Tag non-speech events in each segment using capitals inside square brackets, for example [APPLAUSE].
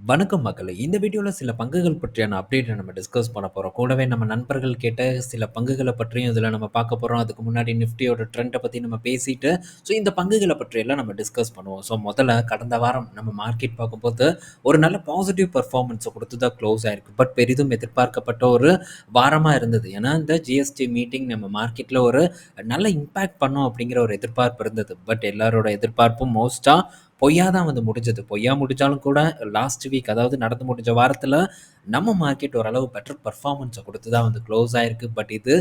வணக்கம் மக்களை இந்த வீடியோவில் சில பங்குகள் பற்றியான அப்டேட்டை நம்ம டிஸ்கஸ் பண்ண போகிறோம் கூடவே நம்ம நண்பர்கள் கேட்ட சில பங்குகளை பற்றியும் இதில் நம்ம பார்க்க போகிறோம் அதுக்கு முன்னாடி நிஃப்டியோட ட்ரெண்டை பற்றி நம்ம பேசிட்டு, ஸோ இந்த பங்குகளை பற்றியெல்லாம் நம்ம டிஸ்கஸ் பண்ணுவோம். ஸோ முதல்ல கடந்த வாரம் நம்ம மார்க்கெட் பார்க்கும்போது, ஒரு நல்ல பாசிட்டிவ் பர்ஃபார்மன்ஸை கொடுத்து தான் க்ளோஸ் ஆயிருக்கு. பட் பெரிதும் எதிர்பார்க்கப்பட்ட ஒரு வாரமாக இருந்தது. ஏன்னா, இந்த ஜிஎஸ்டி மீட்டிங் நம்ம மார்க்கெட்டில் ஒரு நல்ல இம்பேக்ட் பண்ணோம் அப்படிங்கிற ஒரு எதிர்பார்ப்பு இருந்தது. பட் எல்லாரோட எதிர்பார்ப்பும் மோஸ்ட்டாக பொய்யா தான் வந்து முடிஞ்சது. பொய்யா முடிஞ்சாலும் கூட லாஸ்ட் வீக் அதாவது நடந்து முடிஞ்ச வாரத்தில் நம்ம மார்க்கெட் ஓரளவு பெட்டர் பர்ஃபார்மன்ஸை கொடுத்து தான் வந்து க்ளோஸ் ஆகிருக்கு பட் இது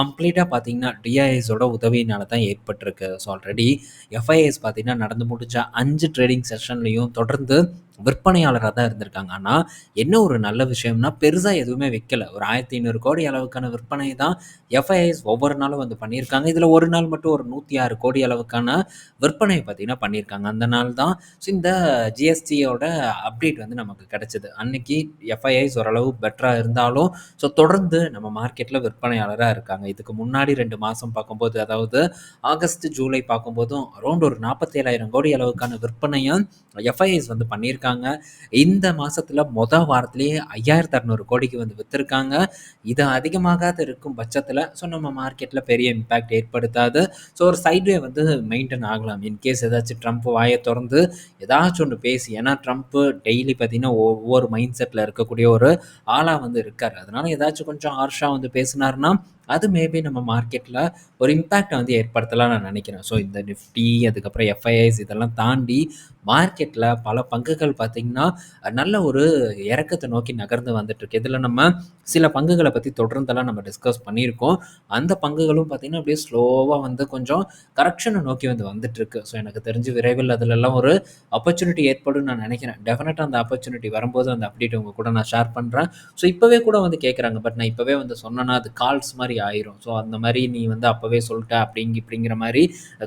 கம்ப்ளீட்டாக பார்த்தீங்கன்னா, டிஐஎஸோட உதவியினால தான் ஏற்பட்டிருக்கு. ஸோ ஆல்ரெடி எஃப்ஐஎஸ் பார்த்தீங்கன்னா, நடந்து முடிஞ்ச அஞ்சு ட்ரேடிங் செஷன்லையும் தொடர்ந்து விற்பனையாளராக தான் இருந்திருக்காங்க. ஆனால் என்ன ஒரு நல்ல விஷயம்னா, பெருசாக எதுவுமே வைக்கல ஒரு 1500 கோடி அளவுக்கான விற்பனை தான் எஃப்ஐஎஸ் ஒவ்வொரு நாளும் வந்து பண்ணியிருக்காங்க. இதில் ஒரு நாள் மட்டும் ஒரு 106 கோடி அளவுக்கான விற்பனை பார்த்தீங்கன்னா பண்ணியிருக்காங்க. அந்த நாள் தான் ஸோ இந்த ஜிஎஸ்டியோட அப்டேட் வந்து நமக்கு கிடச்சிது அன்னைக்கு எஃப்ஐஐஸ் ஓரளவு பெட்டராக இருந்தாலும், ஸோ தொடர்ந்து நம்ம மார்க்கெட்டில் விற்பனையாளராக இருக்காங்க. இதுக்கு முன்னாடி ரெண்டு மாதம் பார்க்கும்போது, அதாவது ஆகஸ்ட், ஜூலை பார்க்கும்போதும் அரௌண்ட் ஒரு 47,000 கோடி அளவுக்கான விற்பனையும் எஃப்ஐஎஸ் வந்து பண்ணியிருக்காங்க. இந்த மாதத்தில் மொதல் வாரத்திலேயே 5,600 கோடிக்கு வந்து விற்றுருக்காங்க இது அதிகமாகாத இருக்கும் பட்சத்தில் ஸோ நம்ம மார்க்கெட்டில் பெரிய இம்பேக்ட் ஏற்படுத்தாது. ஸோ ஒரு சைட்வே வந்து மெயின்டெயின் ஆகலாம். இன்கேஸ் ஏதாச்சும் ட்ரம்ப் வாயை திறந்து ஏதாச்சும் ஒன்று பேசி ஏன்னா ட்ரம்ப்பு டெய்லி பார்த்தீங்கன்னா, ஒவ்வொரு மைண்ட் செட்டில் இருக்கக்கூடிய ஒரு ஆளா வந்து இருக்கார். அதனால ஏதாச்சும் கொஞ்சம் ஹார்ஷாக வந்து பேசினார்னா அது மேபி நம்ம மார்க்கெட்டில் ஒரு இம்பேக்டை வந்து ஏற்படுத்தலாம் நான் நினைக்கிறேன். ஸோ இந்த நிஃப்டி, அதுக்கப்புறம் எஃப்ஐஐஸ் இதெல்லாம் தாண்டி மார்க்கெட்டில் பல பங்குகள் பார்த்திங்கன்னா நல்ல ஒரு இறக்கத்தை நோக்கி நகர்ந்து வந்துட்டுருக்கு. இதில் நம்ம சில பங்குகளை பற்றி தொடர்ந்தெல்லாம் நம்ம டிஸ்கஸ் பண்ணியிருக்கோம். அந்த பங்குகளும் பார்த்தீங்கன்னா, அப்படியே ஸ்லோவாக வந்து கொஞ்சம் கரெக்ஷனை நோக்கி வந்து வந்துட்டுருக்கு. ஸோ எனக்கு தெரிஞ்சு விரைவில் அதிலெல்லாம் ஒரு ஆப்பர்ச்சுனிட்டி ஏற்படும் நான் நினைக்கிறேன். டெஃபினட்டாக அந்த ஆப்பர்ச்சுனிட்டி வரும்போது அந்த அப்டேட் உங்கள் கூட நான் ஷேர் பண்ணுறேன் ஸோ இப்போவே கூட வந்து கேட்குறாங்க. பட் நான் இப்போவே வந்து சொன்னேன்னா, அது கால்ஸ் மாதிரி ஆயிரும். ஸோ அந்த மாதிரி நீ வந்து அப்பவே சொல்லிட்ட அப்படிங்க இப்படிங்கிற மாதிரி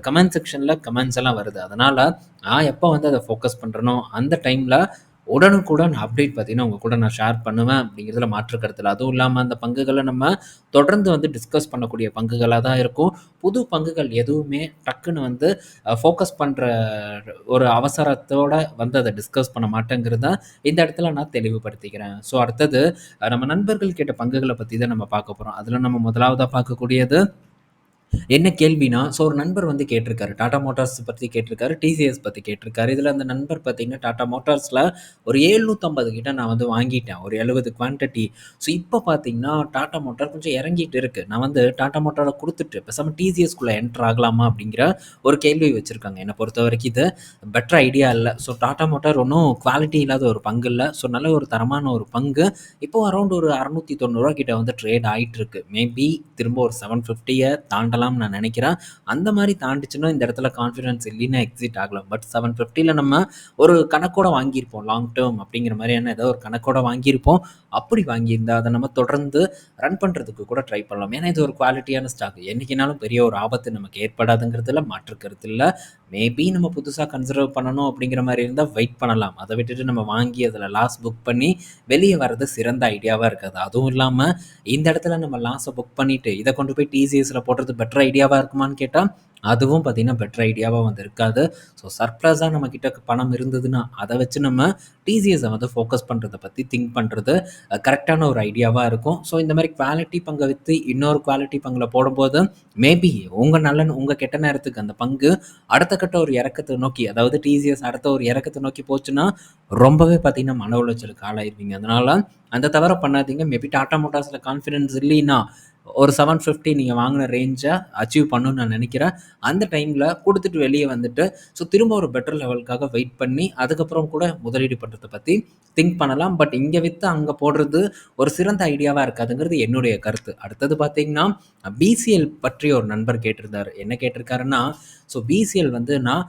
கமெண்ட் செக்ஷன்ல கமெண்ட்ஸ் எல்லாம் வருது. அதனால நான் எப்ப வந்து அதை ஃபோக்கஸ் பண்றேனோ, அந்த டைம்ல உடனுக்குடன் அப்டேட் பார்த்தீங்கன்னா, உங்கள் கூட நான் ஷேர் பண்ணுவேன் அப்படிங்கிறதுல மாற்று கருத்தில் அதுவும் இல்லாமல் அந்த பங்குகளை நம்ம தொடர்ந்து வந்து டிஸ்கஸ் பண்ணக்கூடிய பங்குகளாக தான் இருக்கும். புது பங்குகள் எதுவுமே டக்குன்னு வந்து ஃபோக்கஸ் பண்ணுற ஒரு அவசரத்தோட வந்து அதை டிஸ்கஸ் பண்ண மாட்டேங்கிறத இந்த இடத்துல நான் தெளிவுபடுத்திக்கிறேன். ஸோ அடுத்தது நம்ம நண்பர்கள் கேட்ட பங்குகளை பற்றி தான் நம்ம பார்க்க போகிறோம் அதில் நம்ம முதலாவதாக பார்க்கக்கூடியது என்ன கேள்வினா, ஸோ ஒரு நண்பர் வந்து கேட்டிருக்காரு. டாடா மோட்டார்ஸ் பற்றி கேட்டிருக்காரு. டிசிஎஸ் பற்றி கேட்டிருக்காரு. இதில் அந்த நண்பர் பார்த்தீங்கன்னா, டாடா மோட்டார்ஸில் ஒரு 750 கிட்ட நான் வந்து வாங்கிட்டேன். ஒரு 70 குவான்டிட்டி. ஸோ இப்போ பார்த்தீங்கன்னா, டாடா மோட்டார் கொஞ்சம் இறங்கிட்டு இருக்குது நான் வந்து டாடா மோட்டாரை கொடுத்துட்டு பேசாமல் டிசிஎஸ்குள்ளே என்டர் ஆகலாமா அப்படிங்கிற ஒரு கேள்வி வச்சுருக்காங்க என்னை பொறுத்த வரைக்கும் இது பெட்டர் ஐடியா இல்லை ஸோ டாடா மோட்டார் ஒன்றும் குவாலிட்டி இல்லாத ஒரு பங்கு இல்லை ஸோ நல்ல ஒரு தரமான ஒரு பங்கு. இப்போ அரௌண்ட் ஒரு அறநூற்றி தொண்ணூறுரூவா கிட்ட வந்து ட்ரேட் ஆயிட்டுருக்கு. மேபி திரும்ப ஒரு 750ய தாண்டலாம்னு நான் நினைக்கிறேன். அந்த மாதிரி தாண்டிச்சுன்னா இந்த இடத்துல கான்ஃபிடன்ஸ் இல்லைன்னா எக்ஸிட் ஆகலாம். பட் 750ல நம்ம ஒரு கணக்கோட வாங்கியிருப்போம். லாங் டேர்ம் அப்படிங்கிற மாதிரியான ஏதோ ஒரு கணக்கோட வாங்கியிருப்போம். அப்படி வாங்கியிருந்தால் அதை நம்ம தொடர்ந்து ரன் பண்ணுறதுக்கு கூட ட்ரை பண்ணலாம். ஏன்னா இது ஒரு குவாலிட்டியான ஸ்டாக். என்னைக்குனாலும் பெரிய ஒரு ஆபத்து நமக்கு ஏற்படாதுங்கிறதுல மாற்று கருத்து மேபி நம்ம புதுசாக கன்சிடர் பண்ணணும் அப்படிங்கிற மாதிரி இருந்தால் வெயிட் பண்ணலாம். அதை விட்டுட்டு நம்ம வாங்கி அதில் லாஸ் புக் பண்ணி வெளியே வர்றது சிறந்த ஐடியாவாக இருக்காது. அதுவும் இல்லாமல் இந்த இடத்துல நம்ம லாஸை புக் பண்ணிவிட்டு இதை கொண்டு போய் டிசிஎஸ்ல போடுறது பெட்டர் ஐடியாவாக இருக்குமான்னு கேட்டால் அதுவும் பார்த்திங்கன்னா பெட்டர் ஐடியாவாக வந்து இருக்காது. ஸோ சர்ப்ரைஸாக நம்மக்கிட்ட பணம் இருந்ததுன்னா, அதை வச்சு நம்ம டிசிஎஸை வந்து ஃபோக்கஸ் பண்ணுறதை பற்றி திங்க் பண்ணுறது கரெக்டான ஒரு ஐடியாவாக இருக்கும். ஸோ இந்த மாதிரி குவாலிட்டி பங்கை விற்று இன்னொரு குவாலிட்டி பங்கில் போடும்போது, மேபி உங்கள் நல்ல உங்கள் கெட்ட நேரத்துக்கு அந்த பங்கு அடுத்த கட்ட ஒரு இறக்கத்தை நோக்கி, அதாவது டிசிஎஸ் அடுத்த ஒரு இறக்கத்தை நோக்கி போச்சுன்னா, ரொம்பவே பார்த்தீங்கன்னா, மன உளைச்சலுக்கு ஆளாயிருவீங்க. அதனால அந்த தவிர பண்ணாதீங்க. மேபி டாட்டா மோட்டார்ஸில் கான்ஃபிடென்ஸ் இல்லைன்னா, ஒரு செவன் ஃபிஃப்டி நீங்கள் வாங்கின ரேஞ்சை அச்சீவ் பண்ணணும்னு நான் நினைக்கிறேன். அந்த டைமில் கொடுத்துட்டு வெளியே வந்துட்டு, ஸோ திரும்ப ஒரு பெட்டர் லெவலுக்காக வெயிட் பண்ணி, அதுக்கப்புறம் கூட முதலீடு பண்ணுறதை பற்றி திங்க் பண்ணலாம். பட் இங்கே வித்து அங்கே போடுறது ஒரு சிறந்த ஐடியாவாக இருக்காதுங்கிறது என்னுடைய கருத்து. அடுத்தது பார்த்தீங்கன்னா, பிசிஎல் பற்றி ஒரு நண்பர் கேட்டிருந்தார் என்ன கேட்டிருக்காருன்னா, ஸோ பிசிஎல் வந்து நான்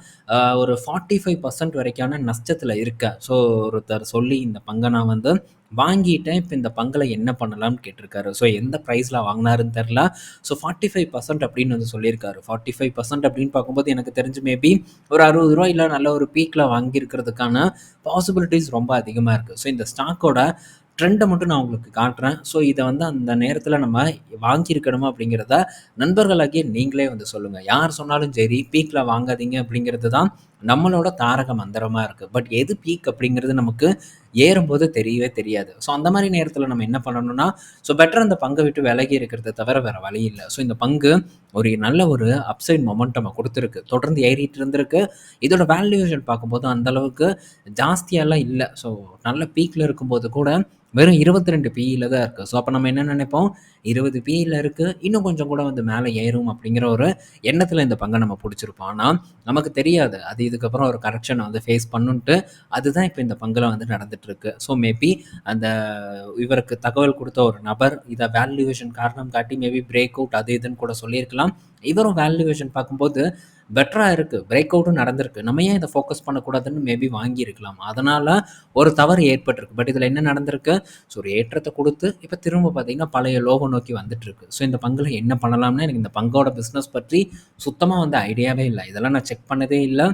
ஒரு ஃபார்ட்டி ஃபைவ் பர்சன்ட் வரைக்கான நஷ்டத்தில் இருக்கேன். ஸோ ஒருத்தர் சொல்லி இந்த பங்கை நான் வந்து வாங்கிட்டேன். இப்போ இந்த பங்கில் என்ன பண்ணலாம்னு கேட்டிருக்காரு. ஸோ எந்த ப்ரைஸில் வாங்கினாருன்னு தெரியல. ஸோ 45% அப்படின்னு வந்து சொல்லியிருக்காரு. 45% அப்படின்னு பார்க்கும்போது எனக்கு தெரிஞ்சு மேபி ஒரு அறுபது ரூபா இல்லை நல்ல ஒரு பீக்கில் வாங்கியிருக்கிறதுக்கான பாசிபிலிட்டிஸ் ரொம்ப அதிகமாக இருக்குது ஸோ இந்த ஸ்டாக்கோட ட்ரெண்டை மட்டும் நான் உங்களுக்கு காட்டுறேன். ஸோ இதை வந்து அந்த நேரத்தில் நம்ம வாங்கியிருக்கணுமா அப்படிங்கிறத நண்பர்களாகிய நீங்களே வந்து சொல்லுங்கள் யார் சொன்னாலும் சரி, பீக்கில் வாங்காதீங்க அப்படிங்கிறது தான் நம்மளோட தாரக மந்திரமாக இருக்குது பட் எது பீக் அப்படிங்கிறது நமக்கு ஏறும்போது தெரியவே தெரியாது. ஸோ அந்த மாதிரி நேரத்தில் நம்ம என்ன பண்ணணும்னா, ஸோ பெட்டர் அந்த பங்கை விட்டு விலகி இருக்கிறத தவிர வேறு வழி இல்லை. ஸோ இந்த பங்கு ஒரு நல்ல ஒரு அப்சைட் மொமெண்டம் கொடுத்துருக்கு. தொடர்ந்து ஏறிட்டு இருந்திருக்கு. இதோட வேல்யூஷன் பார்க்கும்போது அந்த அளவுக்கு ஜாஸ்தியாலாம் இல்லை. ஸோ நல்ல பீக்கில் இருக்கும்போது கூட வெறும் இருபத்தி ரெண்டு பிஇயில் தான் இருக்குது ஸோ அப்போ நம்ம என்ன நினைப்போம்? இருபது பிஇயில் இருக்குது இன்னும் கொஞ்சம் கூட வந்து மேலே ஏறும் அப்படிங்கிற ஒரு எண்ணத்தில் இந்த பங்கை நம்ம பிடிச்சிருப்போம். ஆனால் நமக்கு தெரியாது. அது இதுக்கப்புறம் ஒரு கரெக்ஷன் வந்து ஃபேஸ் பண்ணுன்ட்டு. அதுதான் இப்போ இந்த பங்குல வந்து நடந்துட்டுருக்கு ஸோ மேபி அந்த இவருக்கு தகவல் கொடுத்த ஒரு நபர் இதை வேல்யூவேஷன் காரணம் காட்டி மேபி பிரேக் அவுட் அது இதுன்னு கூட சொல்லியிருக்கலாம். இவரும் வேல்யூவேஷன் பார்க்கும்போது பெட்டராக இருக்குது பிரேக் அவுட்டும் நடந்திருக்கு. நம்ம ஏன் இதை ஃபோக்கஸ் பண்ணக்கூடாதுன்னு மேபி வாங்கியிருக்கலாம். அதனால் ஒரு தவறு ஏற்பட்டிருக்கு. பட் இதில் என்ன நடந்திருக்கு, ஸோ ஒரு ஏற்றத்தை கொடுத்து இப்போ திரும்ப பார்த்தீங்கன்னா, பழைய லோகம் நோக்கி வந்துட்டுருக்கு ஸோ இந்த பங்குல என்ன பண்ணலாம்னு எனக்கு இந்த பங்கோட பிஸ்னஸ் பற்றி சுத்தமாக வந்து ஐடியாவே இல்லை இதெல்லாம் நான் செக் பண்ணதே இல்லை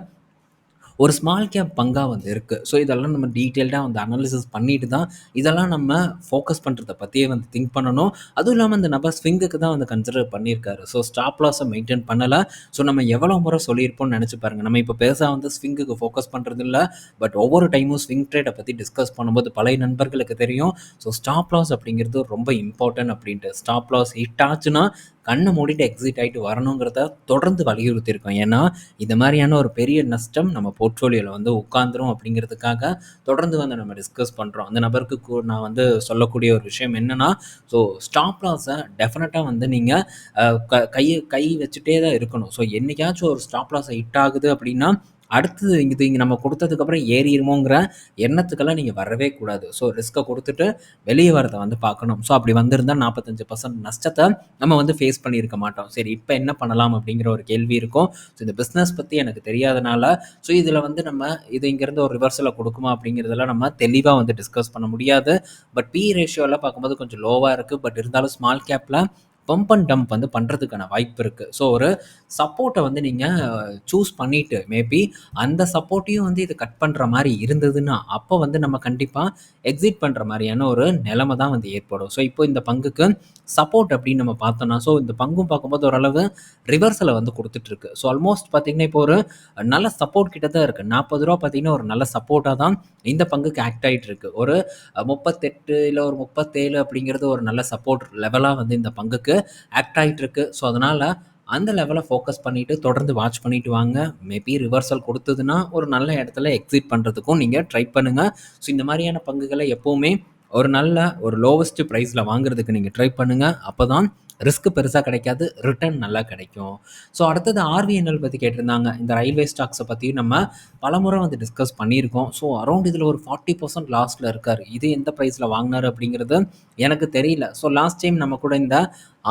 ஒரு ஸ்மால் கேப் பங்காக வந்து இருக்குது ஸோ இதெல்லாம் நம்ம டீட்டெயில்டாக வந்து அனாலிசிஸ் பண்ணிட்டு தான், இதெல்லாம் நம்ம ஃபோக்கஸ் பண்ணுறதை பற்றியே வந்து திங்க் பண்ணணும். அதுவும் இல்லாமல் இந்த நபர் ஸ்விங்குக்கு தான் வந்து கன்சிடர் பண்ணியிருக்காரு. ஸோ ஸ்டாப் லாஸை மெயின்டைன் பண்ணலை ஸோ நம்ம எவ்வளோ முறை சொல்லியிருப்போம்னு நினச்சி பாருங்க. நம்ம இப்போ பெருசாக வந்து ஸ்விங்குக்கு ஃபோக்கஸ் பண்ணுறது இல்லை பட் ஒவ்வொரு டைமும் ஸ்விங் ட்ரேடை பற்றி டிஸ்கஸ் பண்ணும்போது பழைய நண்பர்களுக்கு தெரியும். ஸோ ஸ்டாப் லாஸ் அப்படிங்கிறது ரொம்ப இம்பார்ட்டன்ட் அப்படின்ட்டு. ஸ்டாப் லாஸ் ஹிட் ஆச்சுன்னா, கண்ணை மூடிட்டு எக்ஸிட் ஆயிட்டு வரணுங்கிறத தொடர்ந்து வலியுறுத்தியிருக்கோம். ஏன்னா, இந்த மாதிரியான ஒரு பெரிய நஷ்டம் நம்ம போர்ட்ஃபோலியோவில் வந்து உட்காந்துரும் அப்படிங்கிறதுக்காக தொடர்ந்து வந்து நம்ம டிஸ்கஸ் பண்ணுறோம் அந்த நபருக்கு நான் வந்து சொல்லக்கூடிய ஒரு விஷயம் என்னென்னா ஸோ ஸ்டாப் லாஸை டெஃபினட்டாக வந்து நீங்கள் க கைய கை வச்சுட்டே தான் இருக்கணும். ஸோ என்னைக்காச்சும் ஒரு ஸ்டாப் லாஸை ஹிட் ஆகுது அப்படின்னா, அடுத்தது இது இங்கே நம்ம கொடுத்ததுக்கப்புறம் ஏறிடுமோங்கிற எண்ணத்துக்கெல்லாம் நீங்கள் வரவே கூடாது. ஸோ ரிஸ்க்கை கொடுத்துட்டு வெளியே வரதை வந்து பார்க்கணும். ஸோ அப்படி வந்திருந்தால் நாற்பத்தஞ்சு பர்சன்ட் நஷ்டத்தை நம்ம வந்து ஃபேஸ் பண்ணியிருக்க மாட்டோம். சரி இப்போ என்ன பண்ணலாம் அப்படிங்கிற ஒரு கேள்வி இருக்கும். ஸோ இந்த பிஸ்னஸ் பற்றி எனக்கு தெரியாதனால, ஸோ இதில் வந்து நம்ம இது இங்கேருந்து ஒரு ரிவர்ஸில் கொடுக்குமா அப்படிங்கிறதெல்லாம் நம்ம தெளிவாக வந்து டிஸ்கஸ் பண்ண முடியாது. பட் பி ரேஷியோலாம் பார்க்கும்போது கொஞ்சம் லோவாக இருக்குது பட் இருந்தாலும் ஸ்மால் கேப்பில் பம்ப் அண்ட் டம்ப் வந்து பண்ணுறதுக்கான வாய்ப்பு இருக்குது ஸோ ஒரு சப்போர்ட்டை வந்து நீங்கள் சூஸ் பண்ணிட்டு மேபி அந்த சப்போர்ட்டையும் வந்து இது கட் பண்ணுற மாதிரி இருந்ததுன்னா, அப்போ வந்து நம்ம கண்டிப்பாக எக்ஸிட் பண்ணுற மாதிரியான ஒரு நிலைமை தான் வந்து ஏற்படும். ஸோ இப்போ இந்த பங்குக்கு சப்போர்ட் அப்படின்னு நம்ம பார்த்தோம்னா, ஸோ இந்த பங்கும் பார்க்கும்போது ஓரளவு ரிவர்சலை வந்து கொடுத்துட்ருக்கு ஸோ ஆல்மோஸ்ட் பார்த்தீங்கன்னா, இப்போ ஒரு நல்ல சப்போர்ட் கிட்ட தான் இருக்குது நாற்பது ரூபா பார்த்தீங்கன்னா, ஒரு நல்ல சப்போர்ட்டாக தான் இந்த பங்குக்கு ஆக்ட் ஆகிட்டு இருக்கு. ஒரு முப்பத்தெட்டு இல்லை ஒரு 37 அப்படிங்கிறது ஒரு நல்ல சப்போர்ட் லெவலாக வந்து இந்த பங்குக்கு ஆக்ட் ஆகிட்டு இருக்கு. ஸோ அதனால அந்த லெவலை ஃபோக்கஸ் பண்ணிட்டு தொடர்ந்து வாட்ச் பண்ணிட்டு வாங்க. மேபி ரிவர்சல் கொடுத்ததுன்னா ஒரு நல்ல இடத்துல எக்ஸிட் பண்ணுறதுக்கும் நீங்கள் ட்ரை பண்ணுங்கள் ஸோ இந்த மாதிரியான பங்குகளை எப்போவுமே ஒரு நல்ல ஒரு லோவஸ்ட் ப்ரைஸில் வாங்குறதுக்கு நீங்கள் ட்ரை பண்ணுங்கள் அப்போ தான் ரிஸ்க் பெருசாக கிடைக்காது. ரிட்டர்ன் நல்லா கிடைக்கும். ஸோ அடுத்தது ஆர்விஎன்எல் பற்றி கேட்டிருந்தாங்க. இந்த ரயில்வே ஸ்டாக்ஸை பற்றியும் நம்ம பலமுறை வந்து டிஸ்கஸ் பண்ணியிருக்கோம். ஸோ அரௌண்ட் இதில் ஒரு ஃபார்ட்டி பர்சன்ட் லாஸ்ட்டில் இருக்கார் இது எந்த ப்ரைஸில் வாங்கினார் அப்படிங்கிறது எனக்கு தெரியல. ஸோ லாஸ்ட் டைம் நம்ம கூட இந்த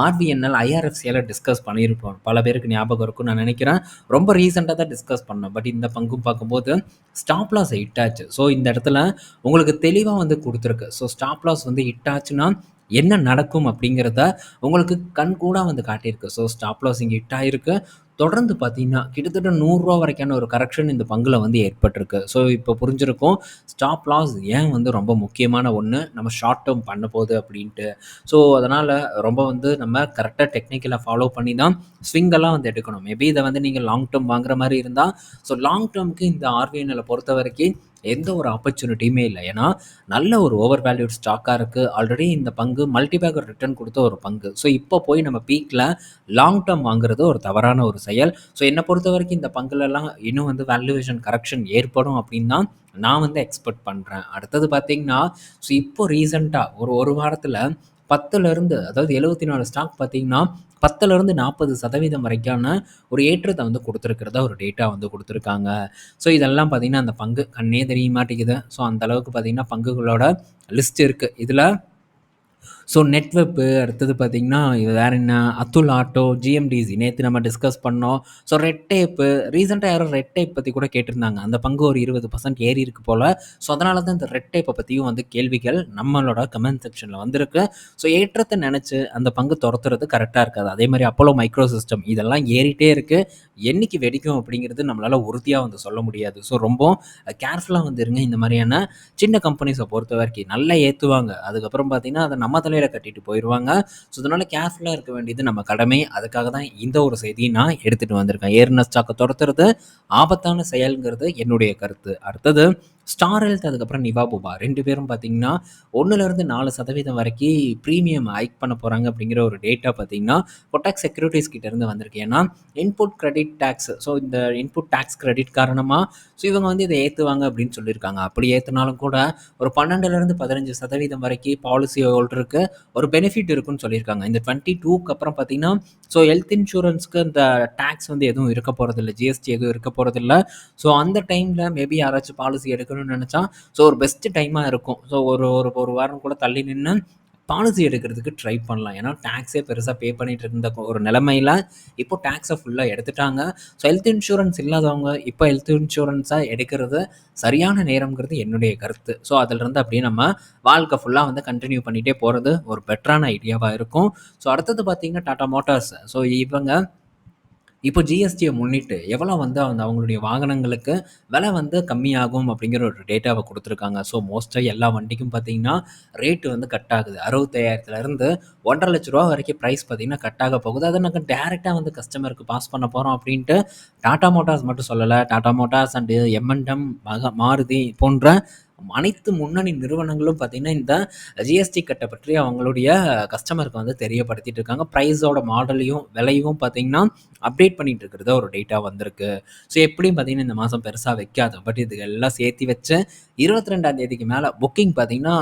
ஆர்விஎன்எல், ஐஆர்எஃப்சியில் டிஸ்கஸ் பண்ணியிருப்போம். பல பேருக்கு ஞாபகம் இருக்கும்னு நான் நினைக்கிறேன் ரொம்ப ரீசெண்டாக தான் டிஸ்கஸ் பண்ணோம். பட் இந்த பங்கும் பார்க்கும்போது ஸ்டாப் லாஸ் ஹிட் ஆச்சு. ஸோ இந்த இடத்துல உங்களுக்கு தெளிவாக வந்து கொடுத்துருக்கு ஸோ ஸ்டாப் லாஸ் வந்து ஹிட் ஆச்சுன்னா, என்ன நடக்கும் அப்படிங்கிறத உங்களுக்கு கண்கூடா வந்து காட்டியிருக்கு. ஸோ ஸ்டாப் லாஸ் இங்கே ஹிட் தொடர்ந்து பார்த்தீங்கன்னா, கிட்டத்தட்ட நூறுரூவா வரைக்கான ஒரு கரெக்ஷன் இந்த பங்குல வந்து ஏற்பட்டிருக்கு. ஸோ இப்போ புரிஞ்சிருக்கும். ஸ்டாப் லாஸ் ஏன் வந்து ரொம்ப முக்கியமான ஒன்று நம்ம ஷார்ட் டேம் பண்ண போகுது அப்படின்ட்டு. ஸோ அதனால் ரொம்ப வந்து நம்ம கரெக்டாக டெக்னிக்கலை ஃபாலோ பண்ணி தான் ஸ்விங்கெல்லாம் வந்து எடுக்கணும். மேபி இதை வந்து நீங்கள் லாங் டேர்ம் வாங்குற மாதிரி இருந்தால் ஸோ லாங் டேர்முக்கு இந்த ஆர்கைனில் பொறுத்த வரைக்கும் எந்த ஒரு ஆப்பர்ச்சுனிட்டியுமே இல்லை ஏன்னா, நல்ல ஒரு ஓவர் வேல்யூட் ஸ்டாக்காக இருக்குது ஆல்ரெடி இந்த பங்கு மல்டிபேக்கர் ரிட்டர்ன் கொடுத்த ஒரு பங்கு. ஸோ இப்போ போய் நம்ம பீக்கில் லாங் டேர்ம் வாங்குறது ஒரு தவறான ஒரு செயல். ஸோ என்னை பொறுத்த வரைக்கும் இந்த பங்குலலாம் இன்னும் வந்து வேல்யூவேஷன் கரெக்ஷன் ஏற்படும் அப்படின்னு தான் நான் வந்து எக்ஸ்பெக்ட் பண்ணுறேன் அடுத்தது பார்த்தீங்கன்னா, ஸோ இப்போ ரீசென்ட்டா ஒரு ஒரு வாரத்தில் பத்துலேருந்து அதாவது 74 ஸ்டாக் பார்த்தீங்கன்னா, 10லருந்து 40% வரைக்கான ஒரு ஏற்றத்தை வந்து கொடுத்துருக்கிறதா ஒரு டேட்டா வந்து கொடுத்துருக்காங்க ஸோ இதெல்லாம் பார்த்தீங்கன்னா, அந்த பங்கு கண்ணே தெரிய மாட்டேங்குது. ஸோ அந்த அளவுக்கு பார்த்தீங்கன்னா, பங்குகளோட லிஸ்ட் இருக்குது இதில் ஸோ நெட்வெப் அடுத்தது பார்த்தீங்கன்னா, இது என்ன அத்துல் ஆட்டோ, ஜிஎம்டிசி நேற்று நம்ம டிஸ்கஸ் பண்ணோம். ஸோ ரெட் டேப் ரீசெண்டாக யாரும் ரெட் டேப் பற்றி கூட கேட்டிருந்தாங்க. அந்த பங்கு ஒரு 20% ஏறி இருக்கு போல் ஸோ அதனால தான் இந்த ரெட் டேப்பை பற்றியும் வந்து கேள்விகள் நம்மளோட கமெண்ட் செக்ஷனில் வந்திருக்கு. ஸோ ஏற்றத்தை நினச்சி அந்த பங்கு துரத்துறது கரெக்டாக இருக்காது. அதே மாதிரி அப்போலோ மைக்ரோ சிஸ்டம் இதெல்லாம் ஏறிட்டே இருக்குது என்னைக்கு வெடிக்கும் அப்படிங்கிறது நம்மளால் உறுதியாக வந்து சொல்ல முடியாது. ஸோ ரொம்ப கேர்ஃபுல்லாக வந்துருங்க இந்த மாதிரியான சின்ன கம்பெனிஸை பொறுத்த வரைக்கும் நல்லா ஏற்றுவாங்க அதுக்கப்புறம் பார்த்தீங்கன்னா, அதை நம்ம தலையில் தலையில கட்டிட்டு போயிடுவாங்க ஸோ, அதனால கேர்ஃபுல்லாக இருக்க வேண்டியது நம்ம கடமை. அதுக்காக தான் இந்த ஒரு செய்திய நான் எடுத்துட்டு வந்திருக்கேன். ஏர்னஸ் சாக்கை துரத்துறது ஆபத்தான செயல்ங்கிறது என்னுடைய கருத்து. அடுத்தது ஸ்டார் ஹெல்த் அதுக்கப்புறம் நிவாபுபா ரெண்டு பேரும் பார்த்தீங்கன்னா, ஒன்றுலேருந்து நாலு சதவீதம் வரைக்கும் ப்ரீமியம் ஹைக் பண்ண போகிறாங்க அப்படிங்கிற ஒரு டேட்டா பார்த்தீங்கன்னா, கொட்டாக் செக்யூரிட்டிஸ் கிட்டேருந்து வந்திருக்கு. ஏன்னா, இன்புட் கிரெடிட் டேக்ஸ் ஸோ இந்த இன்புட் டேக்ஸ் கிரெடிட் காரணமாக ஸோ இவங்க வந்து இதை ஏற்றுவாங்க அப்படின்னு சொல்லியிருக்காங்க. அப்படி ஏற்றுனாலும் கூட ஒரு 12லேருந்து 15% வரைக்கும் பாலிசி ஹோல்டருக்கு ஒரு பெனிஃபிட் இருக்குன்னு சொல்லியிருக்காங்க. இந்த 22க்கு அப்புறம் பார்த்தீங்கன்னா, ஸோ ஹெல்த் இன்சூரன்ஸ்க்கு இந்த டேக்ஸ் வந்து எதுவும் இருக்க போகிறதில்ல ஜிஎஸ்டி எதுவும் இருக்க போகிறதில்ல ஸோ அந்த டைமில் மேபி யாராச்சும் பாலிசி எடுக்கணும் பண்ணணும்னு நெனச்சா, ஸோ ஒரு பெஸ்ட் டைமாக இருக்கும். ஸோ ஒரு ஒரு ஒரு வாரம் கூட தள்ளி நின்று பாலிசி எடுக்கிறதுக்கு ட்ரை பண்ணலாம். ஏன்னா, டேக்ஸே பெருசாக பே பண்ணிகிட்டு இருந்த ஒரு நிலைமையில, இப்போ டேக்ஸை ஃபுல்லாக எடுத்துட்டாங்க. ஸோ ஹெல்த் இன்சூரன்ஸ் இல்லாதவங்க இப்போ ஹெல்த் இன்சூரன்ஸாக எடுக்கிறது சரியான நேரம்ங்கிறது என்னுடைய கருத்து. ஸோ அதிலிருந்து அப்படியே நம்ம வாழ்க்கை ஃபுல்லாக வந்து கண்டினியூ பண்ணிகிட்டே போகிறது ஒரு பெட்டரான ஐடியாவாக இருக்கும். ஸோ அடுத்தது பார்த்தீங்கன்னா, டாட்டா மோட்டார்ஸ். ஸோ இவங்க இப்போ ஜிஎஸ்டியை முன்னிட்டு எவ்வளோ வந்து அந்த அவங்களுடைய வாகனங்களுக்கு விலை வந்து கம்மியாகும் அப்படிங்கிற ஒரு டேட்டாவை கொடுத்துருக்காங்க ஸோ மோஸ்ட்டாக எல்லா வண்டிக்கும் பார்த்தீங்கன்னா, ரேட்டு வந்து கட் ஆகுது. 65,000லேருந்து ரூ. 1,50,000 வரைக்கும் ப்ரைஸ் பார்த்தீங்கன்னா கட் ஆக போகுது. அதை நாங்கள் டேரெக்டாக வந்து கஸ்டமருக்கு பாஸ் பண்ண போகிறோம் அப்படின்ட்டு டாடா மோட்டார்ஸ் மட்டும் சொல்லலை டாடா மோட்டார்ஸ் அண்டு எம்என்டம் மக மாருதி போன்ற அனைத்து முன்னணி நிறுவனங்களும் பார்த்தீங்கன்னா, இந்த ஜிஎஸ்டி கட்டை பற்றி அவங்களுடைய கஸ்டமருக்கு வந்து தெரியப்படுத்திட்டு இருக்காங்க. ப்ரைஸோட மாடலையும், விலையும் பார்த்தீங்கன்னா, அப்டேட் பண்ணிட்டு இருக்கிறதா ஒரு டேட்டா வந்திருக்கு. ஸோ எப்படியும் பார்த்தீங்கன்னா, இந்த மாதம் பெருசாக வைக்காது. பட் இது எல்லாம் சேர்த்தி வச்சு 22ஆம் தேதிக்கு மேலே புக்கிங் பார்த்தீங்கன்னா,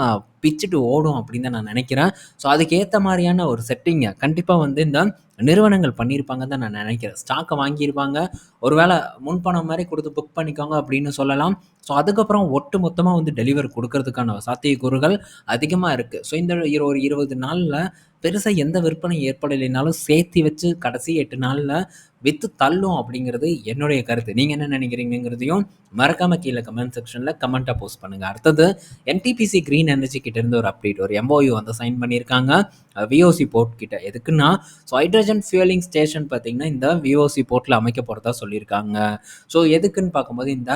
பிச்சுட்டு ஓடும் அப்படின்னு தான் நான் நினைக்கிறேன் ஸோ அதுக்கேற்ற மாதிரியான ஒரு செட்டிங்கை கண்டிப்பாக வந்து இந்த நிறுவனங்கள் பண்ணியிருப்பாங்கன்னு தான் நான் நினைக்கிறேன் ஸ்டாக்கை வாங்கியிருப்பாங்க. ஒருவேளை முன்பணம் மாதிரி கொடுத்து புக் பண்ணிக்கோங்க அப்படின்னு சொல்லலாம். ஸோ அதுக்கப்புறம் ஒட்டு மொத்தமாக வந்து டெலிவரி கொடுக்கறதுக்கான சாத்தியக்கூறுகள் அதிகமாக இருக்குது ஸோ இந்த ஒரு இருபது நாளில் பெருசாக எந்த விற்பனையும் ஏற்படலைனாலும் சேர்த்து வச்சு கடைசி எட்டு நாளில் வித்து தள்ளும் அப்படிங்கிறது என்னுடைய கருத்து. நீங்கள் என்ன நினைக்கிறீங்கிறதையும் மறக்காம கீழே கமெண்ட் செக்ஷனில் கமெண்ட்டாக போஸ்ட் பண்ணுங்க. அடுத்தது என்டிபிசி கிரீன் எனர்ஜி கிட்டேருந்து ஒரு அப்டேட். ஒரு எம்ஓயு வந்து சைன் பண்ணியிருக்காங்க. விஓசி போர்ட் கிட்ட. எதுக்குன்னா, ஸோ ஹைட்ரஜன் ஃபியூலிங் ஸ்டேஷன் பார்த்தீங்கன்னா, இந்த விஓசி போர்ட்ல அமைக்க போறதா சொல்லியிருக்காங்க. ஸோ எதுக்குன்னு பார்க்கும்போது இந்த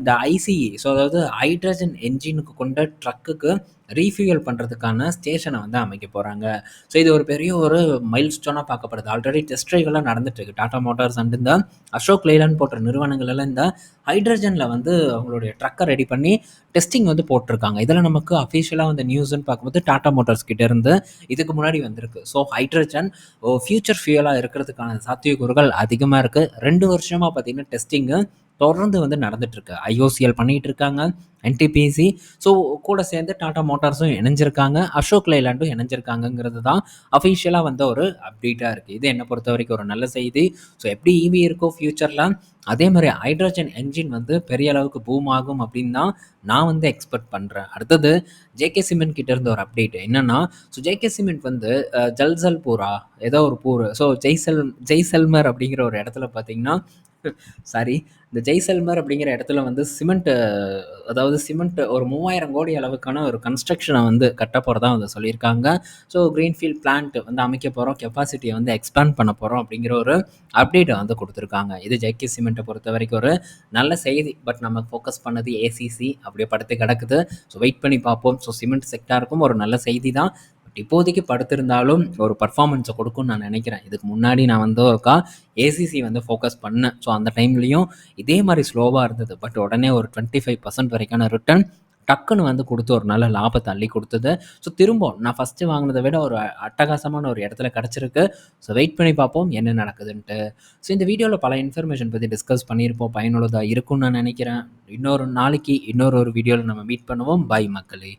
இந்த ஐசிஇ ஸோ அதாவது ஹைட்ரஜன் என்ஜினுக்கு கொண்ட ட்ரக்குக்கு ரீஃபியூல் பண்ணுறதுக்கான ஸ்டேஷனை வந்து அமைக்க போகிறாங்க ஸோ இது ஒரு பெரிய ஒரு மைல்ஸ்டோனா பார்க்கப்படுது. ஆல்ரெடி டெஸ்ட் ட்ரைவ்லாம் நடந்துட்டுருக்கு டாடா மோட்டார்ஸ் அண்ட் இந்த அசோக் லைலன் போன்ற நிறுவனங்கள் எல்லாம் இந்த ஹைட்ரஜனில் வந்து அவங்களுடைய ட்ரக்கை ரெடி பண்ணி டெஸ்டிங் வந்து போட்டிருக்காங்க இதில் நமக்கு அஃபிஷியலாக வந்து நியூஸ்ன்னு பார்க்கும்போது டாடா மோட்டார்ஸ் கிட்டேருந்து இதுக்கு முன்னாடி வந்திருக்கு. ஸோ ஹைட்ரஜன் ஃபியூச்சர் ஃபியூலாக இருக்கிறதுக்கான சாத்தியக்கூறுகள் அதிகமாக இருக்கு. ரெண்டு வருஷமா பார்த்தீங்கன்னா, டெஸ்டிங்கு தொடர்ந்து வந்து நடந்துட்டு இருக்கு. ஐஓசிஎல் பண்ணிட்டு இருக்காங்க. என்டிபிசி ஸோ கூட சேர்ந்து டாடா மோட்டார்ஸும் இணைஞ்சிருக்காங்க. அசோக் லைலாண்டும் இணைஞ்சிருக்காங்கங்கிறது தான் அஃபிஷியலாக வந்த ஒரு அப்டேட்டாக இருக்குது இது என்னை பொறுத்த வரைக்கும் ஒரு நல்ல செய்தி. ஸோ எப்படி ஈவி இருக்கோ ஃப்யூச்சரில் அதே மாதிரி ஹைட்ரஜன் என்ஜின் வந்து பெரிய அளவுக்கு பூம் ஆகும் அப்படின்னு தான் நான் வந்து எக்ஸ்பெக்ட் பண்ணுறேன் அடுத்தது ஜேகே சிமெண்ட் கிட்ட இருந்து ஒரு அப்டேட். என்னென்னா ஸோ ஜேகே சிமெண்ட் வந்து ஜல்சல் பூரா ஏதோ ஒரு பூர் ஸோ ஜெய்சல் ஜெய்சல்மர் அப்படிங்கிற ஒரு இடத்துல பார்த்தீங்கன்னா [LAUGHS] சாரி இந்த ஜெய்சல்மர் அப்படிங்கிற இடத்துல வந்து சிமெண்ட் அதாவது சிமெண்ட் ஒரு 3000 கோடி அளவுக்கான ஒரு கன்ஸ்ட்ரக்ஷனை வந்து கட்ட போறதா வந்து சொல்லியிருக்காங்க. ஸோ க்ரீன்ஃபீல்ட் பிளான்ட் வந்து அமைக்க போகிறோம் கெப்பாசிட்டியை வந்து எக்ஸ்பேண்ட் பண்ண போகிறோம் அப்படிங்கிற ஒரு அப்டேட்டை வந்து கொடுத்துருக்காங்க இது ஜெய்கே சிமெண்ட்டை பொறுத்த வரைக்கும் ஒரு நல்ல செய்தி. பட் நம்ம ஃபோக்கஸ் பண்ணது ஏசிசி அப்படியே படுத்து கிடக்குது. ஸோ வெயிட் பண்ணி பார்ப்போம். ஸோ சிமெண்ட் செக்டாருக்கும் ஒரு நல்ல செய்தி தான். இப்போதைக்கு படுத்திருந்தாலும் ஒரு பர்ஃபார்மன்ஸை கொடுக்கும்னு நான் நினைக்கிறேன் இதுக்கு முன்னாடி நான் வந்து ஒருக்கா ஏசிசி வந்து ஃபோக்கஸ் பண்ணேன். ஸோ அந்த டைம்லேயும் இதே மாதிரி ஸ்லோவாக இருந்தது. பட் உடனே ஒரு 25% வரைக்கான ரிட்டர்ன் டக்குன்னு வந்து கொடுத்து ஒரு நல்ல லாபத்தை அள்ளி கொடுத்தது ஸோ திரும்ப நான் ஃபர்ஸ்ட்டு வாங்கினதை விட ஒரு அட்டகாசமான ஒரு இடத்துல கிடச்சிருக்கு ஸோ வெயிட் பண்ணி பார்ப்போம் என்ன நடக்குதுன்ட்டு. ஸோ இந்த வீடியோவில் பல இன்ஃபர்மேஷன் பற்றி டிஸ்கஸ் பண்ணியிருப்போம். பயனுள்ளதாக இருக்கும்னு நான் நினைக்கிறேன் இன்னொரு நாளைக்கு இன்னொரு ஒரு வீடியோவில் நம்ம மீட் பண்ணுவோம். பாய் மக்களே!